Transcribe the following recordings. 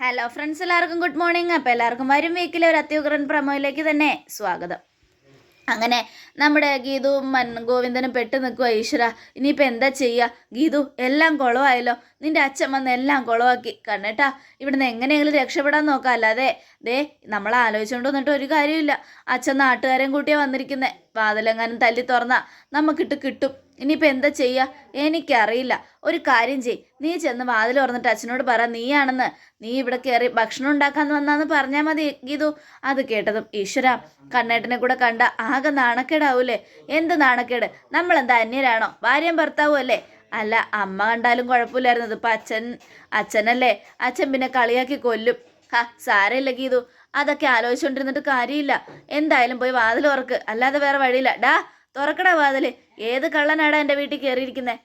Hello friends എല്ലാവർക്കും good morning അപ്പോൾ എല്ലാവർക്കും വരും വീക്കിലെ ഒരു അത്യുഗ്രൻ പ്രമോയിലേക്ക് തന്നെ സ്വാഗതം. അങ്ങനെ നമ്മുടെ ഗീതുവും മൻ ഗോവിന്ദനും പെട്ട് നിൽക്കുക ഈശ്വര. ഇനിയിപ്പോൾ എന്താ ചെയ്യുക ഗീതു എല്ലാം കുളമായല്ലോ നിന്റെ അച്ഛൻ വന്ന് എല്ലാം കുളമാക്കി കണ്ണേട്ടാ ഇവിടുന്ന് എങ്ങനെയെങ്കിലും രക്ഷപ്പെടാൻ നോക്കാം. അല്ലാതെ ദേ നമ്മൾ ആലോചിച്ചുകൊണ്ട് വന്നിട്ട് ഒരു കാര്യമില്ല അച്ഛൻ നാട്ടുകാരെയും കൂട്ടിയാണ് വന്നിരിക്കുന്നത് വാതിലെങ്ങാനും തല്ലി തുറന്നാ നമുക്കിട്ട് കിട്ടും. ഇനിയിപ്പോൾ എന്താ ചെയ്യുക എനിക്കറിയില്ല. ഒരു കാര്യം ചെയ് നീ ചെന്ന് വാതിൽ തുറന്നിട്ട് അച്ഛനോട് പറ നീയാണെന്ന്. നീ ഇവിടെ കയറി ഭക്ഷണം ഉണ്ടാക്കാൻ വന്നാന്ന് പറഞ്ഞാൽ മതി ഗീതു. അത് കേട്ടതും ഈശ്വര കണ്ണേട്ടനെ കൂടെ കണ്ട ആകെ നാണക്കേടാവൂലേ? എന്ത് നാണക്കേട്? നമ്മളെന്താ അന്യരാണോ? ഭാര്യയും ഭർത്താവും അല്ലേ? അല്ല അമ്മ കണ്ടാലും കുഴപ്പമില്ലായിരുന്നു. ഇതിപ്പോൾ അച്ഛൻ അച്ഛനല്ലേ? അച്ഛൻ പിന്നെ കളിയാക്കി കൊല്ലും. ഹാ സാരമില്ല ഗീതു. അതൊക്കെ ആലോചിച്ചുകൊണ്ടിരുന്നിട്ട് കാര്യമില്ല. എന്തായാലും പോയി വാതിൽ തുറക്ക്. അല്ലാതെ വേറെ വഴിയില്ല. ഡാ തുറക്കടാ വാതിൽ ഏത് കള്ളനാടാ എന്റെ വീട്ടിൽ കയറിയിരിക്കുന്നത്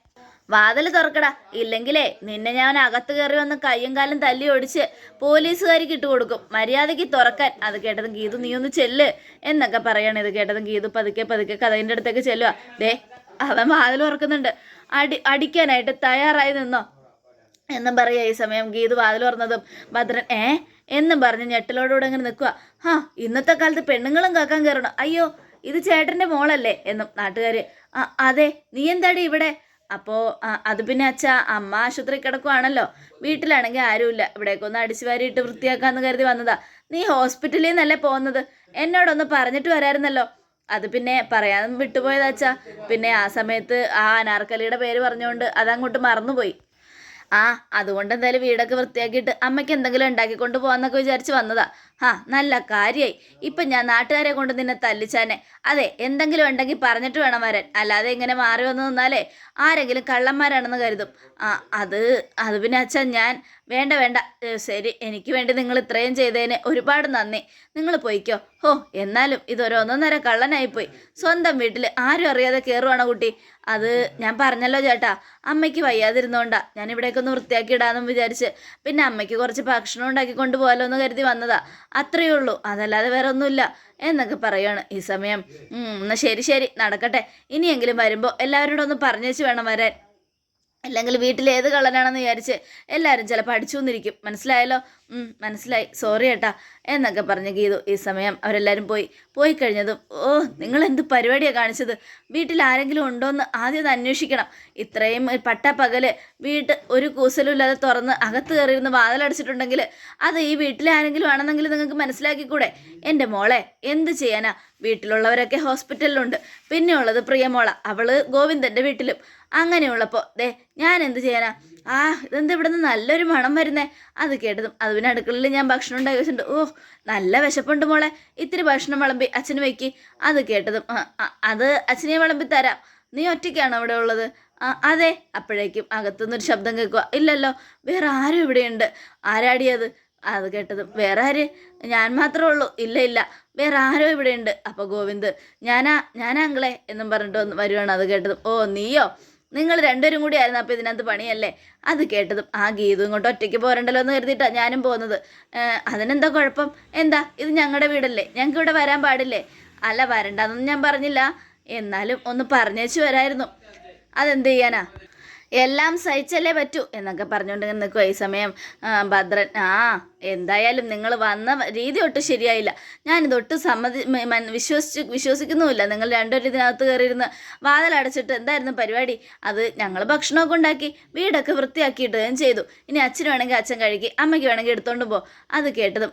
വാതിൽ തുറക്കടാ. ഇല്ലെങ്കിലേ നിന്നെ ഞാൻ അകത്ത് കയറി വന്ന് കയ്യും കാലും തല്ലി ഒടിച്ച് പോലീസുകാരിക്ക് ഇട്ട് കൊടുക്കും. മര്യാദയ്ക്ക് തുറക്കാൻ. അത് കേട്ടതും ഗീതു നീ ഒന്ന് ചെല്ല് എന്നൊക്കെ പറയാണ് ഇത് കേട്ടതും ഗീതു. പതുക്കെ പതുക്കെ കഥയിന്റെ അടുത്തേക്ക് ചെല്ലുക ദേ അവൻ വാതിൽ തുറക്കുന്നുണ്ട്. അടി അടിക്കാനായിട്ട് തയ്യാറായി നിന്നോ? എന്നും പറയുക ഈ സമയം ഗീതു വാതിൽ തുറന്നതും. ഭദ്രൻ ഏ? എന്നും പറഞ്ഞ് ഞെട്ടലോടുകൂടെ അങ്ങനെ നിൽക്കുക ആ ഇന്നത്തെ കാലത്ത് പെണ്ണുങ്ങളും കാക്കാൻ കയറണം. അയ്യോ ഇത് ചേട്ടന്റെ മോളല്ലേ എന്നും നാട്ടുകാർ അതെ നീ എന്താടി ഇവിടെ? അപ്പോൾ അത് പിന്നെ അച്ഛ അമ്മ ആശുപത്രി കിടക്കുവാണല്ലോ. വീട്ടിലാണെങ്കിൽ ആരുമില്ല. ഇവിടേക്കൊന്ന് അടിച്ചു വാരിയിട്ട് വൃത്തിയാക്കാന്ന് കരുതി വന്നതാ. നീ ഹോസ്പിറ്റലിൽ നിന്നല്ലേ പോകുന്നത്? എന്നോടൊന്ന് പറഞ്ഞിട്ട് വരായിരുന്നല്ലോ. അത് പിന്നെ പറയാൻ വിട്ടുപോയതാച്ചാ പിന്നെ ആ സമയത്ത് ആ അനാർക്കലിയുടെ പേര് പറഞ്ഞുകൊണ്ട് അതങ്ങോട്ട് മറന്നുപോയി. ആ അതുകൊണ്ട് എന്തായാലും വീടൊക്കെ വൃത്തിയാക്കിയിട്ട് അമ്മയ്ക്ക് എന്തെങ്കിലും ഉണ്ടാക്കിക്കൊണ്ട് പോകാന്നൊക്കെ വിചാരിച്ച് വന്നതാ. ആ നല്ല കാര്യമായി ഇപ്പം ഞാൻ നാട്ടുകാരെ കൊണ്ട് നിന്നെ തല്ലിച്ചാനെ. അതെ എന്തെങ്കിലും ഉണ്ടെങ്കിൽ പറഞ്ഞിട്ട് വേണം വരാൻ. അല്ലാതെ ഇങ്ങനെ മാറി വന്നു നിന്നാലേ ആരെങ്കിലും കള്ളന്മാരാണെന്ന് കരുതും. ആ അത് അത് പിന്നെ അച്ഛൻ ഞാൻ വേണ്ട വേണ്ട. ശരി എനിക്ക് വേണ്ടി നിങ്ങൾ ഇത്രയും ചെയ്തതിന് ഒരുപാട് നന്ദി. നിങ്ങൾ പോയിക്കോ. ഹോ എന്നാലും ഇതൊരൊന്നൊന്നര കള്ളനായിപ്പോയി. സ്വന്തം വീട്ടിൽ ആരും അറിയാതെ കയറുവാണോ കുട്ടി? അത് ഞാൻ പറഞ്ഞല്ലോ ചേട്ടാ. അമ്മയ്ക്ക് വയ്യാതിരുന്നോണ്ടാ ഞാൻ ഇവിടേക്ക് ഒന്ന് വൃത്തിയാക്കി ഇടാമെന്നും വിചാരിച്ച്. പിന്നെ അമ്മയ്ക്ക് കുറച്ച് ഭക്ഷണം ഉണ്ടാക്കി കൊണ്ടുപോകാലോ എന്ന് കരുതി വന്നതാ. അത്രയേ ഉള്ളൂ. അതല്ലാതെ വേറെ ഒന്നുമില്ല എന്നൊക്കെ പറയുകയാണ് ഈ സമയം. ഉം, എന്നാ ശരി ശരി നടക്കട്ടെ. ഇനിയെങ്കിലും വരുമ്പോൾ എല്ലാവരോടും ഒന്ന് പറഞ്ഞേച്ച് വേണം വരാൻ. അല്ലെങ്കിൽ വീട്ടിൽ ഏത് കള്ളനാണെന്ന് വിചാരിച്ച് എല്ലാവരും ചിലപ്പോൾ അടിച്ചു വന്നിരിക്കും മനസ്സിലായല്ലോ മനസ്സിലായി. സോറി ഏട്ടാ. എന്നൊക്കെ പറഞ്ഞ് ഗീതു ഈ സമയം അവരെല്ലാവരും പോയി. പോയി കഴിഞ്ഞതും ഓ നിങ്ങൾ എന്ത് പരിപാടിയാണ് കാണിച്ചത്? വീട്ടിൽ ആരെങ്കിലും ഉണ്ടോ എന്ന് ആദ്യം അന്വേഷിക്കണം. ഇത്രയും പട്ടപ്പകൽ വീട്ട് ഒരു കൂസലും ഇല്ലാതെ തുറന്ന് അകത്ത് കയറിയിരുന്ന് വാതിലടച്ചിട്ടുണ്ടെങ്കിൽ അത് ഈ വീട്ടിലെ ആരെങ്കിലും ആണെന്നെങ്കിൽ നിങ്ങൾക്ക് മനസ്സിലാക്കിക്കൂടെ? എന്റെ മോളെ എന്ത് ചെയ്യാനാ? വീട്ടിലുള്ളവരൊക്കെ ഹോസ്പിറ്റലിലുണ്ട്. പിന്നെ ഉള്ളത് പ്രിയമോള. അവൾ ഗോവിന്ദന്റെ വീട്ടിലും. അങ്ങനെയുള്ളപ്പോൾ ദേ ഞാൻ എന്ത് ചെയ്യാനാ? ആ ഇതെന്ത് ഇവിടെ നിന്ന് നല്ലൊരു മണം വരുന്നേ? അത് കേട്ടതും അത് പിന്നെ അടുക്കളയിൽ ഞാൻ ഭക്ഷണം ഉണ്ടാക്കി വെച്ചിട്ടുണ്ട്. ഓ നല്ല വിശപ്പുണ്ട് മോളെ. ഇത്തിരി ഭക്ഷണം വിളമ്പി അച്ഛന് വയ്ക്ക് അത് കേട്ടതും "ആ, ആ, അത് അച്ഛനെ വിളമ്പി തരാം. നീ ഒറ്റയ്ക്കാണോ അവിടെ ഉള്ളത്? അതെ. അപ്പോഴേക്കും അകത്തുനിന്നൊരു ശബ്ദം കേൾക്കുക ഇല്ലല്ലോ വേറെ ആരും ഇവിടെയുണ്ട്. ആരാടിയത്? അത് കേട്ടതും വേറെ ആര്? ഞാൻ മാത്രമേ ഉള്ളൂ. ഇല്ല ഇല്ല. വേറെ ആരോ ഇവിടെയുണ്ട്. അപ്പോൾ ഗോവിന്ദ് ഞാനാ ഞാനാ അങ്കിളെ എന്നും പറഞ്ഞിട്ട് വന്ന് വരുവാണ്. അത് കേട്ടതും ഓ നീയോ? നിങ്ങൾ രണ്ടുപേരും കൂടി ആയിരുന്നു അപ്പോൾ ഇതിനകത്ത് പണിയല്ലേ? അത് കേട്ടതും ആ ഗീതു ഇങ്ങോട്ട് ഒറ്റയ്ക്ക് പോരണ്ടല്ലോ എന്ന് കരുതിയിട്ടാണ് ഞാനും പോകുന്നത്. അതിനെന്താ കുഴപ്പം? എന്താ? ഇത് ഞങ്ങളുടെ വീടല്ലേ? ഞങ്ങൾക്ക് ഇവിടെ വരാൻ പാടില്ലേ? അല്ല വരണ്ടെന്നൊന്നും ഞാൻ പറഞ്ഞില്ല. എന്നാലും ഒന്ന് പറഞ്ഞേച്ചു വരായിരുന്നു. അതെന്ത് ചെയ്യാനാ? എല്ലാം സഹിച്ചല്ലേ പറ്റൂ എന്നൊക്കെ പറഞ്ഞുകൊണ്ട് നിൽക്കുക ഈ സമയം. ഭദ്രൻ. ആ എന്തായാലും നിങ്ങൾ വന്ന രീതി ഒട്ടും ശരിയായില്ല. ഞാനിതൊട്ടും സമ്മതി വിശ്വസിച്ച് വിശ്വസിക്കുന്നുമില്ല. നിങ്ങൾ രണ്ടുപേരും ഇതിനകത്ത് കയറിയിരുന്ന് വാതിലടച്ചിട്ട് എന്തായിരുന്നു പരിപാടി? അത് ഞങ്ങൾ ഭക്ഷണമൊക്കെ ഉണ്ടാക്കി വീടൊക്കെ വൃത്തിയാക്കിയിട്ടുകയും ചെയ്തു. ഇനി അച്ഛന് വേണമെങ്കിൽ അച്ഛൻ കഴുകി അമ്മയ്ക്ക് വേണമെങ്കിൽ എടുത്തോണ്ട് പോ. അത് കേട്ടതും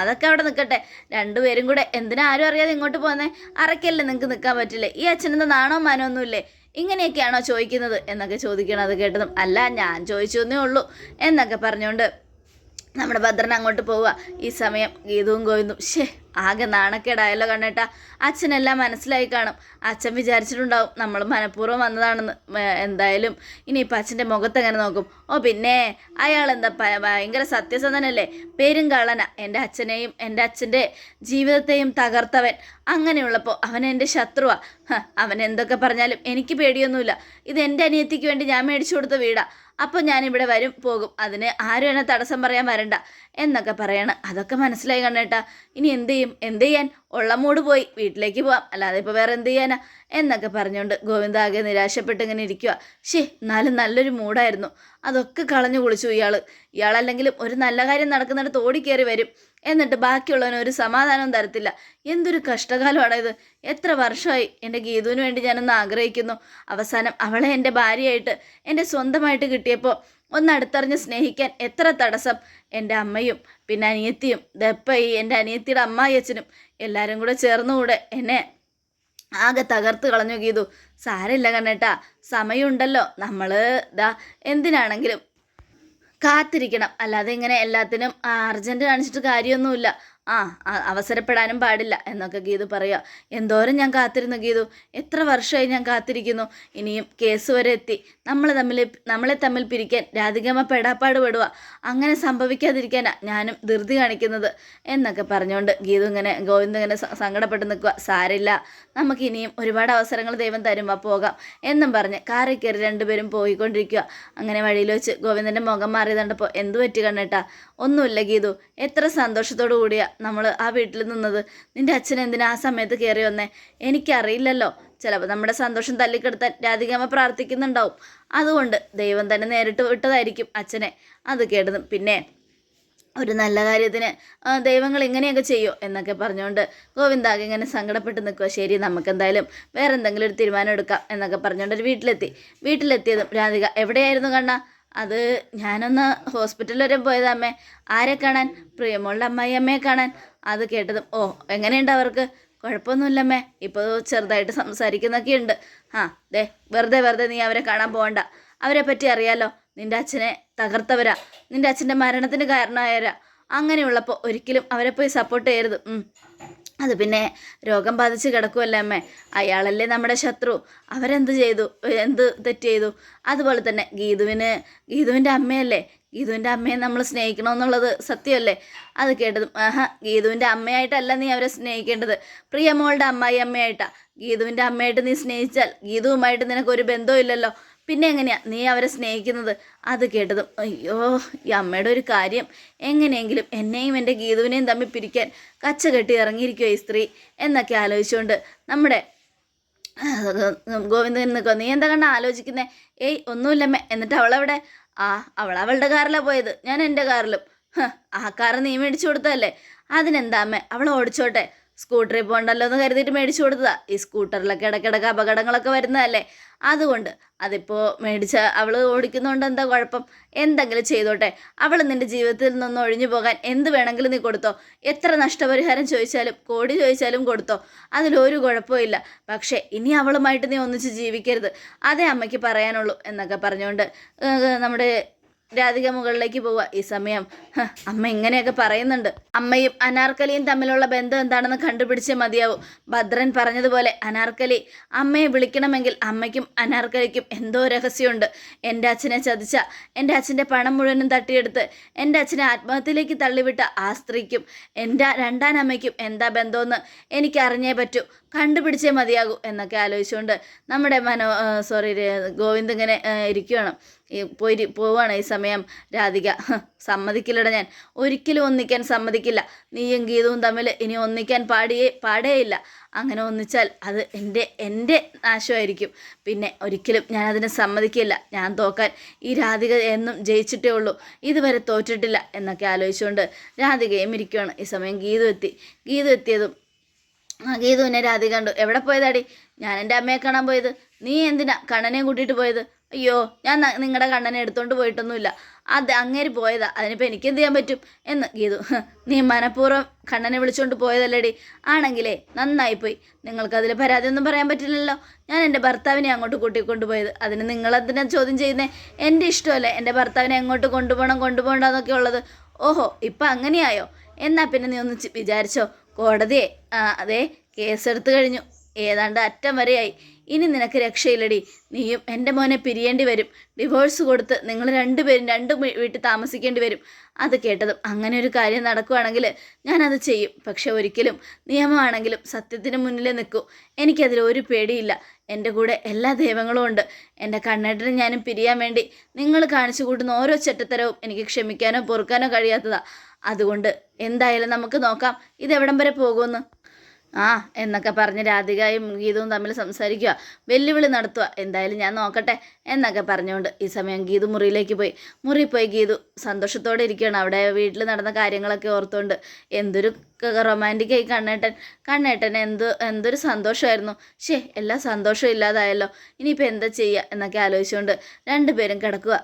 അതൊക്കെ അവിടെ നിൽക്കട്ടെ. രണ്ടുപേരും കൂടെ എന്തിനാ ആരും അറിയാതെ ഇങ്ങോട്ട് പോകുന്നേ? അറയ്ക്കല്ലേ നിങ്ങൾക്ക് നിൽക്കാൻ പറ്റില്ലേ? ഈ അച്ഛനെന്താ നാണോ മാനോ ഒന്നുമില്ലേ? ഇങ്ങനെയൊക്കെയാണോ ചോദിക്കുന്നത് എന്നൊക്കെ ചോദിക്കണം. അത് കേട്ടതും അല്ല ഞാൻ ചോദിച്ചു എന്നേ ഉള്ളൂ എന്നൊക്കെ പറഞ്ഞുകൊണ്ട് നമ്മുടെ ഭദ്രൻ അങ്ങോട്ട് പോവുക. ഈ സമയം ഗീതവും ഗോവിന്ദും ഷേ ആകെ നാണക്കേടായല്ലോ കണ്ടേട്ടാ അച്ഛനെല്ലാം മനസ്സിലായി കാണും. അച്ഛൻ വിചാരിച്ചിട്ടുണ്ടാവും നമ്മൾ മനഃപൂർവം വന്നതാണെന്ന്. എന്തായാലും ഇനിയിപ്പോൾ അച്ഛന്റെ മുഖത്ത് എങ്ങനെ നോക്കും? ഓ പിന്നെ അയാൾ എന്താ ഭയങ്കര സത്യസന്ധനല്ലേ? പേരും കള്ളന. എന്റെ അച്ഛനെയും എന്റെ അച്ഛന്റെ ജീവിതത്തെയും തകർത്തവൻ. അങ്ങനെയുള്ളപ്പോൾ അവൻ എന്റെ ശത്രുവാ. അവൻ എന്തൊക്കെ പറഞ്ഞാലും എനിക്ക് പേടിയൊന്നുമില്ല. ഇത് എന്റെ അനിയത്തിക്ക് വേണ്ടി ഞാൻ മേടിച്ചു കൊടുത്ത വീടാ. അപ്പോൾ ഞാനിവിടെ വരും പോകും. അതിന് ആരും എന്നെ തടസ്സം പറയാൻ വരണ്ട എന്നൊക്കെ പറയണം. അതൊക്കെ മനസ്സിലായി കണ്ണേട്ടാ. ഇനി എന്ത് ചെയ്യും? എന്ത് ചെയ്യാൻ? ഉള്ള മൂട് പോയി. വീട്ടിലേക്ക് പോവാം. അല്ലാതെ ഇപ്പോൾ വേറെ എന്ത് ചെയ്യാനാ? എന്നൊക്കെ പറഞ്ഞുകൊണ്ട് ഗോവിന്ദ ആകെ നിരാശപ്പെട്ട് ഇങ്ങനെ ഇരിക്കുക ഷേ എന്നാലും നല്ലൊരു മൂഡായിരുന്നു. അതൊക്കെ കളഞ്ഞു കുളിച്ചു ഇയാൾ ഇയാളല്ലെങ്കിലും ഒരു നല്ല കാര്യം നടക്കുന്നിടത്ത് ഓടിക്കേറി വരും. എന്നിട്ട് ബാക്കിയുള്ളവന് ഒരു സമാധാനവും തരത്തില്ല. എന്തൊരു കഷ്ടകാലമാണ് ഇത് എത്ര വർഷമായി എന്റെ ഗീതുവിന് വേണ്ടി ഞാനൊന്ന് ആഗ്രഹിക്കുന്നു. അവസാനം അവളെ എന്റെ ഭാര്യയായിട്ട് എന്റെ സ്വന്തമായിട്ട് കിട്ടിയപ്പോൾ ഒന്ന് അടുത്തറിഞ്ഞ് സ്നേഹിക്കാൻ എത്ര തടസ്സം. എന്റെ അമ്മയും പിന്നെ അനിയത്തിയും ദപ്പ ഈ എന്റെ അനിയത്തിയുടെ അമ്മായി അച്ഛനും എല്ലാവരും കൂടെ ചേർന്നുകൂടെ എന്നെ ആകെ തകർത്ത് കളഞ്ഞു ഗീതു. സാരമില്ല കണ്ണേട്ടാ സമയമുണ്ടല്ലോ. നമ്മൾ ദാ എന്തിനാണെങ്കിലും കാത്തിരിക്കണം. അല്ലാതെ ഇങ്ങനെ എല്ലാത്തിനും അർജന്റ് കാണിച്ചിട്ട് കാര്യമൊന്നുമില്ല. ആ അവസരപ്പെടാനും പാടില്ല. എന്നൊക്കെ ഗീതു പറയുക. എന്തോരം ഞാൻ കാത്തിരുന്നു ഗീതു. എത്ര വർഷമായി ഞാൻ കാത്തിരിക്കുന്നു. ഇനിയും കേസ് വരെ എത്തി. നമ്മൾ തമ്മിൽ നമ്മളെ തമ്മിൽ പിരിക്കാൻ രാധികമ്മ പെടാപ്പാട് പെടുക അങ്ങനെ സംഭവിക്കാതിരിക്കാനാ ഞാനും ധൃതി കാണിക്കുന്നത്. എന്നൊക്കെ പറഞ്ഞുകൊണ്ട് ഗീതു ഇങ്ങനെ ഗോവിന്ദ് ഇങ്ങനെ സങ്കടപ്പെട്ട് നിൽക്കുക. സാരില്ല. നമുക്ക് ഇനിയും ഒരുപാട് അവസരങ്ങൾ ദൈവം തരുമ്പോൾ പോകാം. എന്നും പറഞ്ഞ് കാറിൽ കയറി രണ്ടുപേരും പോയിക്കൊണ്ടിരിക്കുക. അങ്ങനെ വഴിയിൽ വെച്ച് ഗോവിന്ദന്റെ മുഖം മാറിയത് കണ്ടപ്പോൾ എന്തു പറ്റി കണ്ണേട്ടാ? ഒന്നുമില്ല ഗീതു. എത്ര സന്തോഷത്തോടു കൂടിയാ നമ്മൾ ആ വീട്ടിൽ നിന്നത്. നിന്റെ അച്ഛൻ എന്തിനാ ആ സമയത്ത് കയറി വന്നേ? എനിക്കറിയില്ലല്ലോ. ചിലപ്പോൾ നമ്മുടെ സന്തോഷം തല്ലിക്കെടുത്താൻ രാധികാമ്മ പ്രാർത്ഥിക്കുന്നുണ്ടാവും. അതുകൊണ്ട് ദൈവം തന്നെ നേരിട്ട് വിട്ടതായിരിക്കും അച്ഛനെ. അത് കേട്ടതും പിന്നെ ഒരു നല്ല കാര്യത്തിന് ദൈവങ്ങൾ ഇങ്ങനെയൊക്കെ ചെയ്യോ എന്നൊക്കെ പറഞ്ഞുകൊണ്ട് ഗോവിന്ദാകെ ഇങ്ങനെ സങ്കടപ്പെട്ട് നിൽക്കുക ശരി നമുക്കെന്തായാലും വേറെ എന്തെങ്കിലും ഒരു തീരുമാനം എടുക്കാം എന്നൊക്കെ പറഞ്ഞുകൊണ്ട് ഒരു വീട്ടിലെത്തി. വീട്ടിലെത്തിയതും രാധിക എവിടെയായിരുന്നു കണ്ണ? അത് ഞാനൊന്ന് ഹോസ്പിറ്റൽ വരെ പോയതമ്മേ ആരെ കാണാൻ? പ്രിയമോളുടെ അമ്മായി അമ്മയെ കാണാൻ. അത് കേട്ടതും ഓ എങ്ങനെയുണ്ട് അവർക്ക്? കുഴപ്പമൊന്നുമില്ലമ്മേ ഇപ്പോൾ ചെറുതായിട്ട് സംസാരിക്കുന്നൊക്കെ ഉണ്ട്. ആ ദേ വെറുതെ വെറുതെ നീ അവരെ കാണാൻ പോകണ്ട അവരെ പറ്റി അറിയാലോ. നിന്റെ അച്ഛനെ തകർത്തവരാ. നിന്റെ അച്ഛന്റെ മരണത്തിന് കാരണമായവരാ. അങ്ങനെയുള്ളപ്പോൾ ഒരിക്കലും അവരെ പോയി സപ്പോർട്ട് ചെയ്യരുത്. അത് പിന്നെ രോഗം ബാധിച്ച് കിടക്കുമല്ലേ അമ്മേ? അയാളല്ലേ നമ്മുടെ ശത്രു. അവരെന്ത് ചെയ്തു? എന്ത് തെറ്റ് ചെയ്തു? അതുപോലെ തന്നെ ഗീതുവിന് ഗീതുവിന്റെ അമ്മയല്ലേ? ഗീതുവിന്റെ അമ്മയെ നമ്മൾ സ്നേഹിക്കണമെന്നുള്ളത് സത്യമല്ലേ? അത് കേട്ടത് ആഹാ ഗീതുവിന്റെ അമ്മയായിട്ടല്ല നീ അവരെ സ്നേഹിക്കേണ്ടത്. പ്രിയമോളുടെ അമ്മായി അമ്മയായിട്ടാ. ഗീതുവിന്റെ അമ്മയായിട്ട് നീ സ്നേഹിച്ചാൽ ഗീതുവുമായിട്ട് നിനക്കൊരു ബന്ധവും പിന്നെ എങ്ങനെയാ നീ അവരെ സ്നേഹിക്കുന്നത്? അത് കേട്ടതും അയ്യോ ഈ അമ്മയുടെ ഒരു കാര്യം. എങ്ങനെയെങ്കിലും എന്നെയും എന്റെ ഗീതുവിനെയും തമ്മിൽ പിരിക്കാൻ കച്ച കെട്ടി ഇറങ്ങിയിരിക്കുമോ ഈ സ്ത്രീ എന്നൊക്കെ ആലോചിച്ചുകൊണ്ട് നമ്മുടെ ഗോവിന്ദൻ നിൽക്കുക നീ എന്താ കണ്ട ആലോചിക്കുന്നേ? ഏയ് ഒന്നുമില്ലമ്മേ. എന്നിട്ട് അവളവിടെ? ആ അവൾ അവളുടെ കാറിലാണ് പോയത്. ഞാൻ എന്റെ കാറിലും. ആ കാറ് നീ മേടിച്ചു കൊടുത്തതല്ലേ? അതിനെന്താ അമ്മേ? അവൾ ഓടിച്ചോട്ടെ. സ്കൂട്ടറിൽ പോകണ്ടല്ലോ എന്ന് കരുതിയിട്ട് മേടിച്ചു കൊടുത്തതാ. ഈ സ്കൂട്ടറിലൊക്കെ ഇടയ്ക്കിടയ്ക്ക് അപകടങ്ങളൊക്കെ വരുന്നതല്ലേ? അതുകൊണ്ട് അതിപ്പോൾ മേടിച്ച അവൾ ഓടിക്കുന്നതുകൊണ്ട് എന്താ കുഴപ്പം? എന്തെങ്കിലും ചെയ്തോട്ടെ. അവൾ നിന്റെ ജീവിതത്തിൽ നിന്ന് ഒഴിഞ്ഞു പോകാൻ എന്ത് വേണമെങ്കിലും നീ കൊടുത്തോ. എത്ര നഷ്ടപരിഹാരം ചോദിച്ചാലും കോടി ചോദിച്ചാലും കൊടുത്തോ. അതിലൊരു കുഴപ്പമില്ല പക്ഷേ ഇനി അവളുമായിട്ട് നീ ഒന്നിച്ച് ജീവിക്കരുത്. അതേ അമ്മയ്ക്ക് പറയാനുള്ളൂ എന്നൊക്കെ പറഞ്ഞുകൊണ്ട് നമ്മുടെ രാധിക മുകളിലേക്ക് പോവുക. ഈ സമയം അമ്മ ഇങ്ങനെയൊക്കെ പറയുന്നുണ്ട്. അമ്മയും അനാർക്കലിയും തമ്മിലുള്ള ബന്ധം എന്താണെന്ന് കണ്ടുപിടിച്ചേ മതിയാവും. ഭദ്രൻ പറഞ്ഞതുപോലെ അനാർക്കലി അമ്മയെ വിളിക്കണമെങ്കിൽ അമ്മയ്ക്കും അനാർക്കലിക്കും എന്തോ രഹസ്യമുണ്ട്. എന്റെ അച്ഛനെ ചതിച്ച എന്റെ അച്ഛന്റെ പണം മുഴുവനും തട്ടിയെടുത്ത് എന്റെ അച്ഛനെ ആത്മഹത്യയിലേക്ക് തള്ളിവിട്ട ആ സ്ത്രീക്കും എന്റെ രണ്ടാം അമ്മയ്ക്കും എന്താ ബന്ധമെന്ന് എനിക്ക് അറിഞ്ഞേ പറ്റൂ. കണ്ടുപിടിച്ചേ മതിയാകൂ എന്നൊക്കെ ആലോചിച്ചുകൊണ്ട് നമ്മുടെ മനോ സോറി ഗോവിന്ദ് ഇങ്ങനെ ഇരിക്കുകയാണ്. പോയി പോവാണ് ഈ സമയം. രാധിക സമ്മതിക്കില്ലട ഞാൻ. ഒരിക്കലും ഒന്നിക്കാൻ സമ്മതിക്കില്ല. നീയും ഗീതവും തമ്മിൽ ഇനി ഒന്നിക്കാൻ പാടിയേ പാടേയില്ല. അങ്ങനെ ഒന്നിച്ചാൽ അത് എന്റെ എന്റെ നാശമായിരിക്കും. പിന്നെ ഒരിക്കലും ഞാൻ അതിന് സമ്മതിക്കില്ല. ഞാൻ തോക്കാൻ ഈ രാധിക എന്നും ജയിച്ചിട്ടേ ഉള്ളൂ. ഇതുവരെ തോറ്റിട്ടില്ല എന്നൊക്കെ ആലോചിച്ചുകൊണ്ട് രാധികയും ഇരിക്കുകയാണ് ഈ സമയം ഗീതു എത്തി. ഗീതു എത്തിയതും ആ ഗീതു എന്നെ രാധിക കണ്ടു. എവിടെ പോയതാടി? ഞാൻ എന്റെ അമ്മയെ കാണാൻ പോയത്. നീ എന്തിനാ കണ്ണനെ കൂട്ടിയിട്ട് പോയത്? അയ്യോ ഞാൻ നിങ്ങളുടെ കണ്ണനെ എടുത്തോണ്ട് പോയിട്ടൊന്നുമില്ല. അത് അങ്ങേര് പോയതാ. അതിനിപ്പോൾ എനിക്ക് എന്ത് ചെയ്യാൻ പറ്റും? എന്ന് ഗീതു. നീ മനഃപൂർവം കണ്ണനെ വിളിച്ചുകൊണ്ട് പോയതല്ലേടി? ആണെങ്കിലേ നന്നായിപ്പോയി. നിങ്ങൾക്കതിൽ പരാതിയൊന്നും പറയാൻ പറ്റില്ലല്ലോ. ഞാൻ എന്റെ ഭർത്താവിനെ അങ്ങോട്ട് കൂട്ടിക്കൊണ്ട് പോയത്. അതിന് നിങ്ങളതിനെ ചോദ്യം ചെയ്യുന്നേ? എന്റെ ഇഷ്ടമല്ലേ എന്റെ ഭർത്താവിനെ എങ്ങോട്ട് കൊണ്ടുപോകണം കൊണ്ടുപോകണ്ടെന്നൊക്കെ ഉള്ളത്. ഓഹോ ഇപ്പം അങ്ങനെയായോ? എന്നാൽ പിന്നെ നീ ഒന്ന് വിചാരിച്ചോ? കോടതിയെ അതെ കേസെടുത്ത് കഴിഞ്ഞു. ഏതാണ്ട് അറ്റം വരെയായി. ഇനി നിനക്ക് രക്ഷയില്ലടി. നീയും എന്റെ മോനെ പിരിയേണ്ടി വരും. ഡിവോഴ്സ് കൊടുത്ത് നിങ്ങൾ രണ്ടുപേരും രണ്ടു വീട്ടിൽ താമസിക്കേണ്ടി വരും. അത് കേട്ടതും അങ്ങനെ ഒരു കാര്യം നടക്കുകയാണെങ്കിൽ ഞാനത് ചെയ്യും. പക്ഷെ ഒരിക്കലും നിയമമാണെങ്കിലും സത്യത്തിന് മുന്നിൽ നിൽക്കൂ. എനിക്കതിൽ ഒരു പേടിയില്ല. എന്റെ കൂടെ എല്ലാ ദൈവങ്ങളും ഉണ്ട്. എന്റെ കണ്ണേട്ടനും ഞാനും പിരിയാൻ വേണ്ടി നിങ്ങൾ കാണിച്ചു കൂട്ടുന്ന ഓരോ ചെറ്റത്തരവും എനിക്ക് ക്ഷമിക്കാനോ പൊറുക്കാനോ കഴിയാത്തതാണ് അതുകൊണ്ട് എന്തായാലും നമുക്ക് നോക്കാം. ഇതെവിടം വരെ പോകുമെന്ന്? ആ എന്നൊക്കെ പറഞ്ഞ് രാധികയും ഗീതവും തമ്മിൽ സംസാരിക്കുക വെല്ലുവിളി നടത്തുക എന്തായാലും ഞാൻ നോക്കട്ടെ എന്നൊക്കെ പറഞ്ഞുകൊണ്ട് ഈ സമയം ഗീതു മുറിയിലേക്ക് പോയി. മുറി പോയി ഗീതു സന്തോഷത്തോടെ ഇരിക്കുകയാണ്. അവിടെ വീട്ടിൽ നടന്ന കാര്യങ്ങളൊക്കെ ഓർത്തുകൊണ്ട് എന്തൊരു റൊമാന്റിക്കായി കണ്ണേട്ടൻ. കണ്ണേട്ടൻ എന്ത് എന്തൊരു സന്തോഷമായിരുന്നു ഷേ എല്ലാ സന്തോഷവും ഇല്ലാതായല്ലോ. ഇനിയിപ്പോൾ എന്താ ചെയ്യുക എന്നൊക്കെ ആലോചിച്ചുകൊണ്ട് രണ്ടുപേരും കിടക്കുക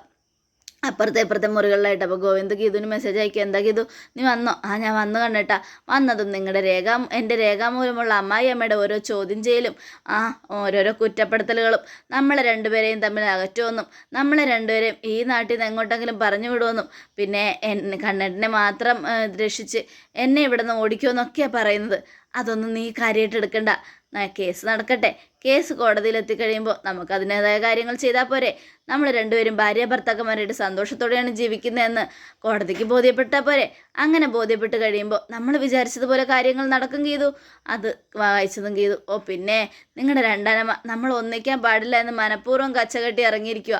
അപ്പുറത്തെ ഇപ്പുറത്തെ മുറികളിലായിട്ട് അപ്പോൾ ഗോവിന്ദ് ഗീതുവിന് മെസ്സേജ് അയക്കുക എന്താ ഗീതു? നീ വന്നോ? ആ ഞാൻ വന്നു കണ്ടിട്ടാ. വന്നതും നിങ്ങളുടെ രേഖ എന്റെ രേഖാമൂലമുള്ള അമ്മായി അമ്മയുടെ ഓരോ ചോദ്യം ചെയ്യലും ആ ഓരോരോ കുറ്റപ്പെടുത്തലുകളും നമ്മളെ രണ്ടുപേരെയും തമ്മിൽ അകറ്റുമെന്നും നമ്മളെ രണ്ടുപേരെയും ഈ നാട്ടിൽ നിന്ന് എങ്ങോട്ടെങ്കിലും പറഞ്ഞു വിടുമെന്നും പിന്നെ എന്നെ കണ്ണടിനെ മാത്രം രക്ഷിച്ച് എന്നെ ഇവിടെ നിന്ന് ഓടിക്കുമെന്നൊക്കെയാണ് പറയുന്നത്. അതൊന്നും നീ കാര്യമായിട്ട് എടുക്കണ്ട. കേസ് നടക്കട്ടെ. കേസ് കോടതിയിൽ എത്തിക്കഴിയുമ്പോൾ നമുക്ക് അതിന്റെതായ കാര്യങ്ങൾ ചെയ്താൽ പോരെ. നമ്മൾ രണ്ടുപേരും ഭാര്യ ഭർത്താക്കന്മാരായിട്ട് സന്തോഷത്തോടെയാണ് ജീവിക്കുന്നതെന്ന് കോടതിക്ക് ബോധ്യപ്പെട്ടാൽ പോരെ. അങ്ങനെ ബോധ്യപ്പെട്ട് കഴിയുമ്പോൾ നമ്മൾ വിചാരിച്ചതുപോലെ കാര്യങ്ങൾ നടക്കും ചെയ്തു. അത് വായിച്ചതും ചെയ്തു. ഓ പിന്നെ നിങ്ങളുടെ രണ്ടാനമ്മ നമ്മൾ ഒന്നിക്കാൻ പാടില്ല എന്ന് മനഃപൂർവം കച്ചകെട്ടി ഇറങ്ങിയിരിക്കുക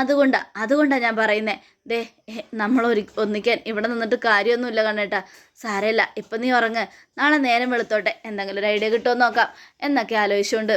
അതുകൊണ്ടാണ് അതുകൊണ്ടാണ് ഞാൻ പറയുന്നത് ദേ നമ്മൾ ഒരു ഒന്നിക്കാൻ ഇവിടെ നിന്നിട്ട് കാര്യമൊന്നുമില്ല കണ്ണേട്ടാ. സാരമില്ല ഇപ്പം നീ ഉറങ്ങ്. നാളെ നേരം വെളുത്തോട്ടെ. എന്തെങ്കിലും ഒരു ഐഡിയ കിട്ടുമോ നോക്കാം. എന്നൊക്കെ ആലോചിച്ചുകൊണ്ട്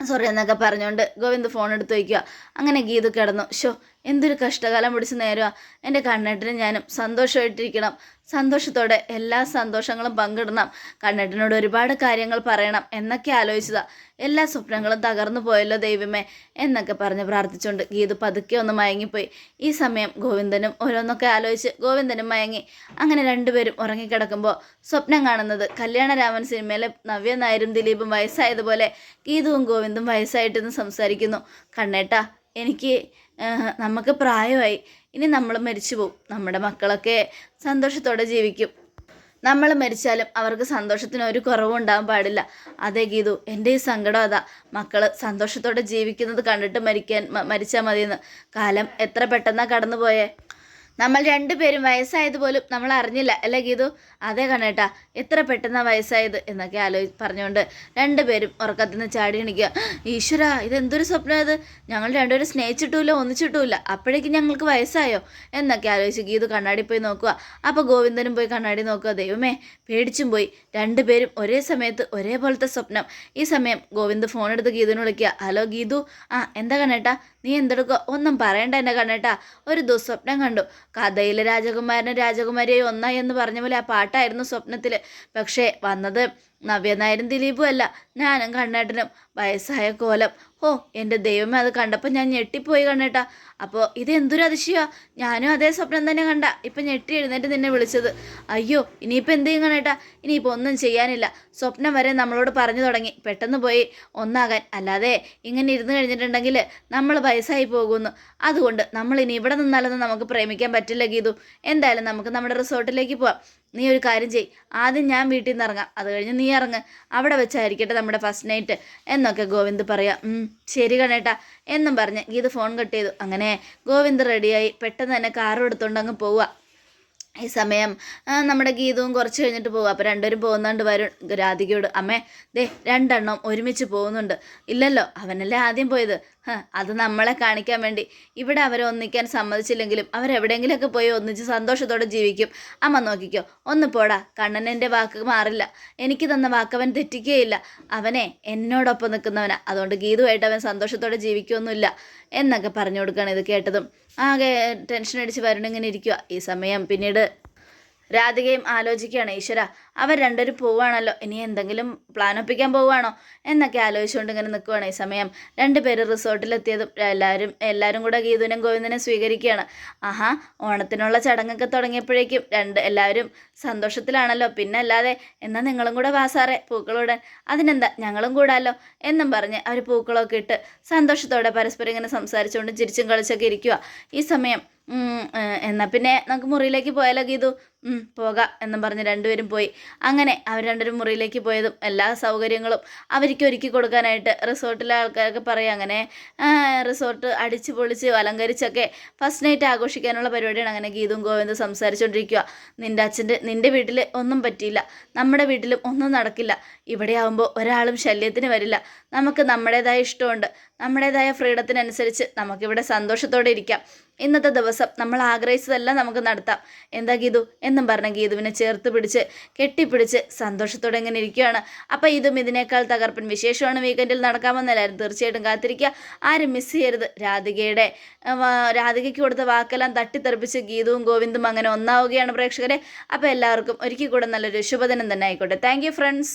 സോറി എന്നൊക്കെ പറഞ്ഞുകൊണ്ട് ഗോവിന്ദ് ഫോൺ എടുത്ത് വയ്ക്കുക അങ്ങനെ ഗീതു കിടന്നു. ഷോ എന്തൊരു കഷ്ടകാലം പിടിച്ച് നേരുക എന്റെ കണ്ണേട്ടനും ഞാനും സന്തോഷമായിട്ടിരിക്കണം. സന്തോഷത്തോടെ എല്ലാ സന്തോഷങ്ങളും പങ്കിടണം. കണ്ണേട്ടനോട് ഒരുപാട് കാര്യങ്ങൾ പറയണം എന്നൊക്കെ ആലോചിച്ചതാ. എല്ലാ സ്വപ്നങ്ങളും തകർന്നു പോയല്ലോ ദൈവമേ എന്നൊക്കെ പറഞ്ഞ് പ്രാർത്ഥിച്ചുകൊണ്ട് ഗീതു പതുക്കെ ഒന്ന് മയങ്ങിപ്പോയി. ഈ സമയം ഗോവിന്ദനും ഓരോന്നൊക്കെ ആലോചിച്ച് ഗോവിന്ദനും മയങ്ങി. അങ്ങനെ രണ്ടുപേരും ഉറങ്ങിക്കിടക്കുമ്പോൾ സ്വപ്നം കാണുന്നത് കല്യാണരാമൻ സിനിമയിലെ നവ്യ നായരും ദിലീപും വയസ്സായതുപോലെ ഗീതുവും ഗോവിന്ദും വയസ്സായിട്ടെന്ന് സംസാരിക്കുന്നു. കണ്ണേട്ടാ എനിക്ക് നമുക്ക് പ്രായമായി. ഇനി നമ്മൾ മരിച്ചു പോകും നമ്മുടെ മക്കളൊക്കെ സന്തോഷത്തോടെ ജീവിക്കും. നമ്മൾ മരിച്ചാലും അവർക്ക് സന്തോഷത്തിന് ഒരു കുറവും ഉണ്ടാകാൻ പാടില്ല. അതേ ഗീതു എന്റെ ഈ സങ്കടം അതാ. മക്കൾ സന്തോഷത്തോടെ ജീവിക്കുന്നത് കണ്ടിട്ട് മരിക്കാൻ മരിച്ചാൽ മതിയെന്ന്. കാലം എത്ര പെട്ടെന്നാണ് കടന്നു പോയേ നമ്മൾ രണ്ടുപേരും വയസ്സായത് പോലും നമ്മൾ അറിഞ്ഞില്ല. അല്ലേ ഗീതു? അതേ കണ്ണേട്ടാ എത്ര പെട്ടെന്ന് വയസ്സായത് എന്നൊക്കെ ആലോചി പറഞ്ഞുകൊണ്ട് രണ്ടുപേരും ഉറക്കത്തിൽ നിന്ന് ചാടി എണിക്കുക. ഈശ്വര ഇതെന്തൊരു സ്വപ്നം ഇത്? ഞങ്ങൾ രണ്ടുപേരും സ്നേഹിച്ചിട്ടുമില്ല ഒന്നിച്ചിട്ടുമില്ല. അപ്പോഴേക്കും ഞങ്ങൾക്ക് വയസ്സായോ എന്നൊക്കെ ആലോചിച്ച് ഗീതു കണ്ണാടി പോയി നോക്കുക. അപ്പോൾ ഗോവിന്ദനും പോയി കണ്ണാടി നോക്കുക. ദൈവമേ പേടിച്ചും പോയി. രണ്ടുപേരും ഒരേ സമയത്ത് ഒരേപോലത്തെ സ്വപ്നം. ഈ സമയം ഗോവിന്ദ് ഫോൺ എടുത്ത് ഗീതുവിനെ വിളിക്കുക. ഹലോ ഗീതു? ആ എന്താ കണ്ണേട്ടാ? നീ എന്തെടുക്കുക? ഒന്നും പറയണ്ട എന്നെ കണ്ണേട്ടാ. ഒരു ദുസ്വപ്നം കണ്ടു. കഥയിലെ രാജകുമാരനും രാജകുമാരിയും ഒന്നായി എന്ന് പറഞ്ഞ പോലെ ആ പാട്ടായിരുന്നു സ്വപ്നത്തിൽ പക്ഷേ വന്നത് നവ്യനായരും ദിലീപും അല്ല. ഞാനും കണ്ണേട്ടനും. വയസ്സായ കോലം. ഓ എന്റെ ദൈവമേ അത് കണ്ടപ്പോൾ ഞാൻ ഞെട്ടിപ്പോയി കണ്ടേട്ടാ അപ്പോൾ ഇത് എന്തൊരു അതിശയമാണ് ഞാനും അതേ സ്വപ്നം തന്നെ കണ്ട. ഇപ്പം ഞെട്ടി എഴുന്നേറ്റ് നിന്നെ വിളിച്ചത്. അയ്യോ ഇനിയിപ്പോൾ എന്ത് ചെയ്യും കണ്ണേട്ടാ? ഇനിയിപ്പോൾ ഒന്നും ചെയ്യാനില്ല. സ്വപ്നം വരെ നമ്മളോട് പറഞ്ഞു തുടങ്ങി. പെട്ടെന്ന് പോയി ഒന്നാകാൻ. അല്ലാതെ ഇങ്ങനെ ഇരുന്ന് കഴിഞ്ഞിട്ടുണ്ടെങ്കിൽ നമ്മൾ വയസ്സായി പോകുന്നു. അതുകൊണ്ട് നമ്മൾ ഇനി ഇവിടെ നിന്നാലൊന്നും നമുക്ക് പ്രേമിക്കാൻ പറ്റില്ല ഗീതു. എന്തായാലും നമുക്ക് നമ്മുടെ റിസോർട്ടിലേക്ക് പോവാം. നീ ഒരു കാര്യം ചെയ് ആദ്യം ഞാൻ വീട്ടിൽ നിന്ന് ഇറങ്ങാം. അത് കഴിഞ്ഞ് നീ ഇറങ്ങ്. അവിടെ വെച്ചായിരിക്കട്ടെ നമ്മുടെ ഫസ്റ്റ് നൈറ്റ് എന്നൊക്കെ ഗോവിന്ദ് പറയാം. ശരി കണേട്ടാ. എന്നും പറഞ്ഞ് ഗീത ഫോൺ കട്ട് ചെയ്തു. അങ്ങനെ ഗോവിന്ദ് റെഡിയായി പെട്ടെന്ന് തന്നെ കാറും എടുത്തുകൊണ്ട് അങ്ങ് പോവുക ഈ സമയം നമ്മുടെ ഗീതവും കുറച്ച് കഴിഞ്ഞിട്ട് പോകും അപ്പോൾ രണ്ടുപേരും പോകുന്നുണ്ട് വരും. രാധികയോട് അമ്മേ ദേ രണ്ടെണ്ണം ഒരുമിച്ച് പോകുന്നുണ്ട്. ഇല്ലല്ലോ അവനല്ലേ ആദ്യം പോയത്. അത് നമ്മളെ കാണിക്കാൻ വേണ്ടി. ഇവിടെ അവരെ ഒന്നിക്കാൻ സമ്മതിച്ചില്ലെങ്കിലും അവരെവിടെയെങ്കിലുമൊക്കെ പോയി ഒന്നിച്ച് സന്തോഷത്തോടെ ജീവിക്കും. അമ്മ നോക്കിക്കോ ഒന്ന് പോടാ കണ്ണനെന്റെ വാക്ക് മാറില്ല. എനിക്ക് തന്ന വാക്ക് അവൻ തെറ്റിക്കുകയില്ല അവനെ എന്നോടൊപ്പം നിൽക്കുന്നവനാ. അതുകൊണ്ട് ഗീതുമായിട്ട് അവൻ സന്തോഷത്തോടെ ജീവിക്കുമൊന്നുമില്ല എന്നൊക്കെ പറഞ്ഞു കൊടുക്കുകയാണ് ഇത് കേട്ടതും. ആകെ ടെൻഷൻ അടിച്ച് വരണിങ്ങനെ ഇരിക്കുക ഈ സമയം പിന്നീട് രാധികയും ആലോചിക്കുകയാണ് ഈശ്വര അവർ രണ്ടുപേരും പോവുകയാണല്ലോ. ഇനി എന്തെങ്കിലും പ്ലാൻ ഒപ്പിക്കാൻ പോവുകയാണോ? എന്നൊക്കെ ആലോചിച്ചുകൊണ്ട് ഇങ്ങനെ നിൽക്കുവാണ് ഈ സമയം. രണ്ടുപേര് റിസോർട്ടിലെത്തിയതും എല്ലാവരും എല്ലാവരും കൂടെ ഗീതുവിനും ഗോവിന്ദനെ സ്വീകരിക്കുകയാണ്. ആഹാ ഓണത്തിനുള്ള ചടങ്ങൊക്കെ തുടങ്ങിയപ്പോഴേക്കും രണ്ട് എല്ലാവരും സന്തോഷത്തിലാണല്ലോ. പിന്നെ അല്ലാതെ എന്നാൽ നിങ്ങളും കൂടെ വാസാറേ പൂക്കളോടെ. അതിനെന്താ? ഞങ്ങളും കൂടാലോ? എന്നും പറഞ്ഞ് അവർ പൂക്കളൊക്കെ ഇട്ട് സന്തോഷത്തോടെ പരസ്പരം ഇങ്ങനെ സംസാരിച്ചുകൊണ്ട് ചിരിച്ചും കളിച്ചൊക്കെ ഇരിക്കുക ഈ സമയം എന്നാൽ പിന്നെ നമുക്ക് മുറിയിലേക്ക് പോയാലോ ഗീതു? പോകാം എന്നും പറഞ്ഞ് രണ്ടുപേരും പോയി. അങ്ങനെ അവർ രണ്ടുപേരും മുറിയിലേക്ക് പോയതും എല്ലാ സൗകര്യങ്ങളും അവർക്ക് ഒരുക്കി കൊടുക്കാനായിട്ട് റിസോർട്ടിലെ ആൾക്കാരൊക്കെ പറയും. അങ്ങനെ റിസോർട്ട് അടിച്ച് പൊളിച്ച് അലങ്കരിച്ചൊക്കെ ഫസ്റ്റ് നൈറ്റ് ആഘോഷിക്കാനുള്ള പരിപാടിയാണ്. അങ്ങനെ ഗീതും ഗോവിന്ദും സംസാരിച്ചുകൊണ്ടിരിക്കുക നിന്റെ അച്ഛന്റെ നിന്റെ വീട്ടിൽ ഒന്നും പറ്റിയില്ല. നമ്മുടെ വീട്ടിലും ഒന്നും നടക്കില്ല. ഇവിടെ ആകുമ്പോൾ ഒരാളും ശല്യത്തിന് വരില്ല. നമുക്ക് നമ്മുടേതായ ഇഷ്ടമുണ്ട്. നമ്മുടേതായ ഫ്രീഡത്തിനനുസരിച്ച് നമുക്കിവിടെ സന്തോഷത്തോടെ ഇരിക്കാം. ഇന്നത്തെ ദിവസം നമ്മൾ ആഗ്രഹിച്ചതെല്ലാം നമുക്ക് നടത്താം. എന്താ ഗീതു? എന്നും പറഞ്ഞ ഗീതുവിനെ ചേർത്ത് പിടിച്ച് കെട്ടിപ്പിടിച്ച് സന്തോഷത്തോടെ ഇങ്ങനെ ഇരിക്കുകയാണ്. അപ്പം ഇതും ഇതിനേക്കാൾ തകർപ്പൻ വിശേഷമാണ് വീക്കെൻഡിൽ നടക്കാമെന്നല്ലായിരുന്നു തീർച്ചയായിട്ടും കാത്തിരിക്കുക. ആരും മിസ് ചെയ്യരുത്. രാധികയുടെ രാധികയ്ക്ക് കൊടുത്ത വാക്കെല്ലാം തട്ടിത്തെറിപ്പിച്ച് ഗീതുവും ഗോവിന്ദും അങ്ങനെ ഒന്നാവുകയാണ് പ്രേക്ഷകരെ. അപ്പോൾ എല്ലാവർക്കും ഒരിക്കൽ കൂടെ നല്ലൊരു ശുഭദിനം തന്നെ ആയിക്കോട്ടെ. Thank friends